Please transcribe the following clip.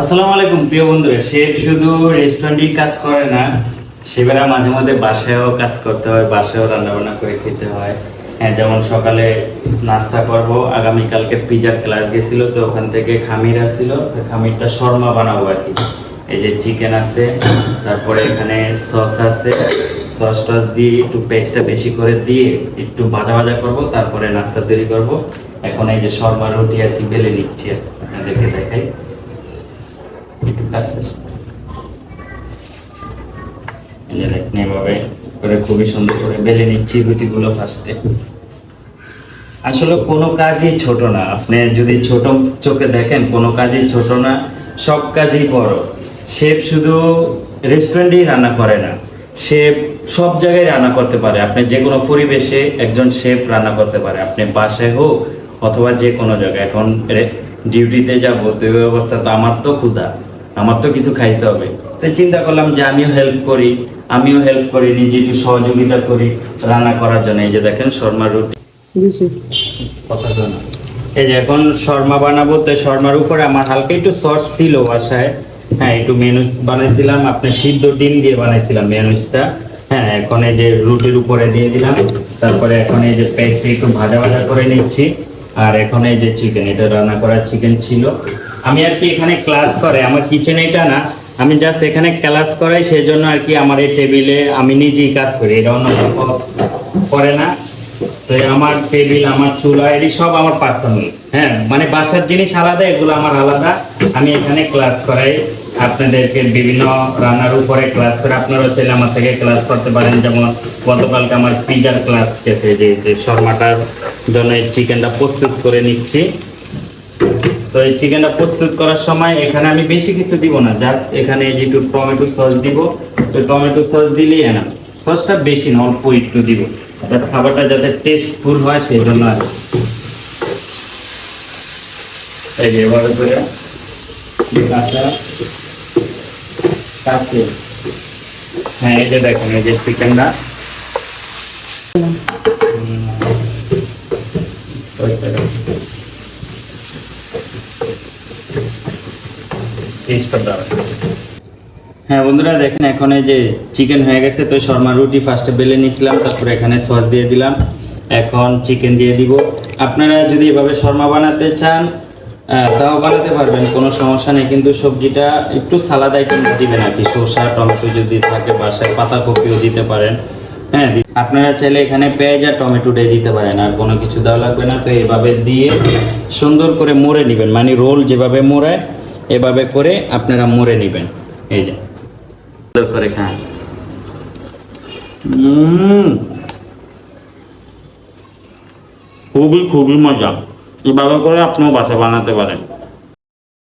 আসসালামু আলাইকুম, প্রিয় বন্ধুরা। শেফ শুধু রেস্টুরেন্টেই কাজ করে না সেবেরা মাঝে মধ্যে বাসায়ও কাজ করতে হয়, বাসায়ও রান্না বান্না করে খেতে হয়। হ্যাঁ যেমন সকালে নাস্তা করব, আগামীকালকে পিজার ক্লাস গেছিল, তো ওখান থেকে খামির আসছিল, তো খামিরটা শর্মা বানাবো আর কি। এই যে চিকেন আছে, তারপরে এখানে সস আছে। সস টস দিয়ে একটু পেস্টটা বেশি করে দিয়ে একটু ভাজা ভাজা করব, তারপরে নাস্তা তৈরি করব। এখন এই যে শর্মা রুটি আর কি বেলে নিচ্ছি। আপনাদেরকে দেখাই। একটু কাছে যে দেখেন, এভাবে করে খুবই সুন্দর করে বেলে নিচ্ছি রুটিগুলো ফার্স্টে আসলে কোনো কাজই ছোট না। আপনি যদি ছোট চোখে দেখেন, কোনো কাজই ছোট না, সব কাজই বড়। শেফ শুধু রেস্টুরেন্টেই রান্না করে না, শেফ সব জায়গায় রান্না করতে পারে। আপনি যে কোনো পরিবেশে একজন শেফ রান্না করতে পারে। আপনি বাসায় হোক অথবা যে কোনো জায়গায়। এখন ডিউটিতে যাব তো অবস্থা তো আমার তো ক্ষুধা। আমার তো কিছু খাইতে হবে। তো চিন্তা করলাম যে আমিও হেল্প করি আমিও হেল্প করি নিজে একটু সহযোগিতা করি রান্না করার জন্য। এই যে দেখেন শর্মা রুটি। এই যে এখন শর্মা বানাবো তো শর্মার উপরে আমার হালকা একটু সস ছিল বাসায়। হ্যাঁ একটু মেনু বানাইছিলাম আপনি সিদ্ধ ডিম দিয়ে বানাইছিলাম মেনুসটা হ্যাঁ এখন এই যে রুটির উপরে দিয়ে দিলাম। তারপরে এখন এই যে পেস্ট একটু ভাজা ভাজা করে নিচ্ছি। আর এখন এই যে চিকেন এটা রান্না করা চিকেন ছিল। আমি আর কি এখানে ক্লাস করে, আমার কিচেন এটা না, আমি জাস্ট এখানে ক্লাস করাই সেই জন্য আর কি আমার এই টেবিলে আমি নিজেই কাজ করি, এটা অন্য করে না। তো আমার টেবিল আমার চুলা, এটি সব আমার পার্সোনাল হ্যাঁ? মানে বাসার জিনিস আলাদা, এগুলো আমার আলাদা। আমি এখানে ক্লাস করাই, আপনাদেরকে বিভিন্ন রান্নার উপরে ক্লাস করে, আপনারাও চাইলে আমার থেকে ক্লাস করতে পারেন। যেমন গতকালকে আমার পিজার ক্লাস গেছে যে শর্মাটার জন্য চিকেনটা প্রস্তুত করে নিচ্ছি। তো এই চিকেনটা প্রস্তুত করার সময় এখানে আমি বেশি কিছু দিব না জাস্ট এখানে এই যে একটু টমেটো সস দিব। তো টমেটো সস দিলেই না সসটা বেশি না, অল্প একটু দিব। খাবারটা যাতে টেস্টফুল হয় সেই জন্য আর করে হ্যাঁ এই যে দেখুন, এই যে চিকেনটা হ্যাঁ বন্ধুরা, দেখেন এখন এই যে চিকেন হয়ে গেছে, তো শর্মা রুটি ফার্স্টে বেলে নিয়েছিলাম তারপরে এখানে সস দিয়ে দিলাম। এখন চিকেন দিয়ে দিব। আপনারা যদি এভাবে শর্মা বানাতে চান তাও বানাতে পারবেন, কোনো সমস্যা নেই, কিন্তু সবজিটা একটু সালাদ আইটেম দিবেন আর কি। শসা টমেটো যদি থাকে, বাসায় পাতাকপিও দিতে পারেন। হ্যাঁ আপনারা চাইলে এখানে পেঁয়াজ আর টমেটোটাই দিতে পারেন, আর কোনো কিছু দেওয়া লাগবে না। তো এভাবে দিয়ে সুন্দর করে মোড়ে নেবেন মানে রোল যেভাবে মোড়ায় এভাবে করে আপনারা মরে নেবেন। এই যে। সুন্দর করে খান। উম, খুবই খুবই মজা। এভাবে করে আপনিও বাসা বানাতে পারেন।